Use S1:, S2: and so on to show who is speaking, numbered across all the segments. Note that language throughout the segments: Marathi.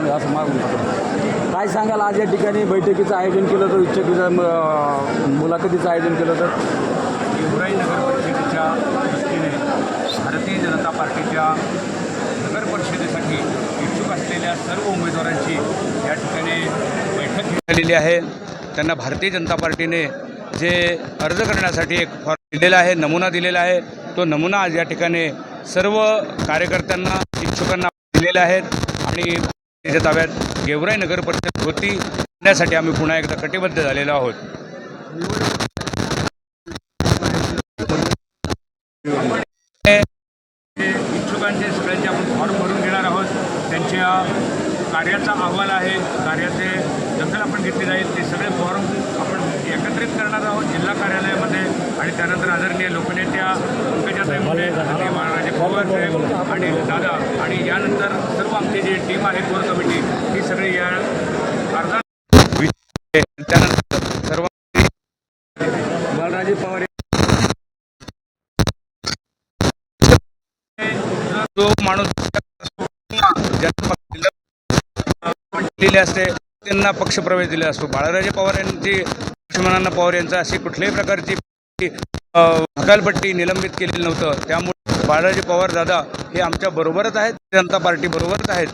S1: जाऊन असं मागून काय सांगाल? आज या ठिकाणी बैठकीचं आयोजन केलं तर इच्छुकीचं मुलाखतीचं आयोजन केलं तर?
S2: गेवराई नगर परिषदेच्या दृष्टीने भारतीय जनता पार्टीच्या नगर परिषदेसाठी इच्छुक असलेल्या सर्व उमेदवारांची या ठिकाणी बैठक झालेली आहे. त्यांना भारतीय जनता पार्टीने जे अर्ज करण्यासाठी एक फॉर्म दिलेला आहे नमुना दिलेला आहे तो नमुना आज या ठिकाणी सर्व कार्यकर्त्यांना इच्छुकांना दिलेले आहेत आणि त्याच्या ताब्यात गेवराई नगर परिषद होती. करण्यासाठी आम्ही पुन्हा एकदा कटिबद्ध झालेलो आहोत. इच्छुकांचे सगळ्यांचे आपण फॉर्म भरून घेणार आहोत. त्यांच्या कार्याचा अहवाल आहे. कार्याचे दखल आपण घेतली जाईल. ते सगळे फॉर्म आपण एकत्रित करणार आहोत जिल्हा कार्यालयामध्ये आणि त्यानंतर आदरणीय लोकनेत्या पंकजाताई मुंडे आदरणीय महाराजे पवार साहेब आणि दादा. आणि यानंतर सर्व आमची जी टीम आहे कोर कमिटी ही सगळी या अर्जा त्यानंतर सर्व
S1: बाळराजे पवार
S2: जो माणूस दिलेले असते त्यांना पक्षप्रवेश दिला असतो. बाळाराजे पवार यांची लक्ष्मणांना पवार यांचा अशी कुठल्याही प्रकारची हकालपट्टी निलंबित केलेली नव्हतं. त्यामुळे बाळाराजे पवार दादा हे आमच्या बरोबरच आहेत जनता पार्टी बरोबरच आहेत.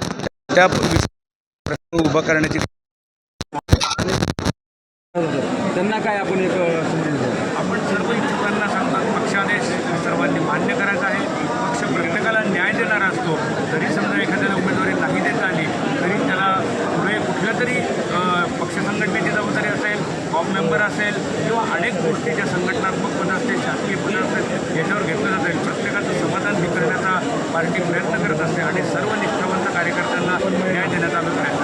S2: त्या प्रश्न उभा करण्याची
S1: त्यांना काय आपण एक?
S2: आपण सर्व इच्छुकांना सांगतात पक्षादेश सर्वांनी मान्य करायचा आहे. पक्ष प्रत्येकाला न्याय देणारा असतो. जरी समजा एखाद्याला उमेदवारी नाही देता आली तरी त्याला पुढे कुठल्या तरी पक्ष संघटनेची जबाबदारी असेल कॉम मेंबर असेल किंवा अनेक गोष्टीच्या संघटनात्मक पद असतील शासकीय पद असतील याच्यावर घेतलं जातील प्रत्येकाचं समाधान हे करण्याचा पार्टी प्रयत्न करत असते आणि सर्व निष्ठावंत कार्यकर्त्यांना न्याय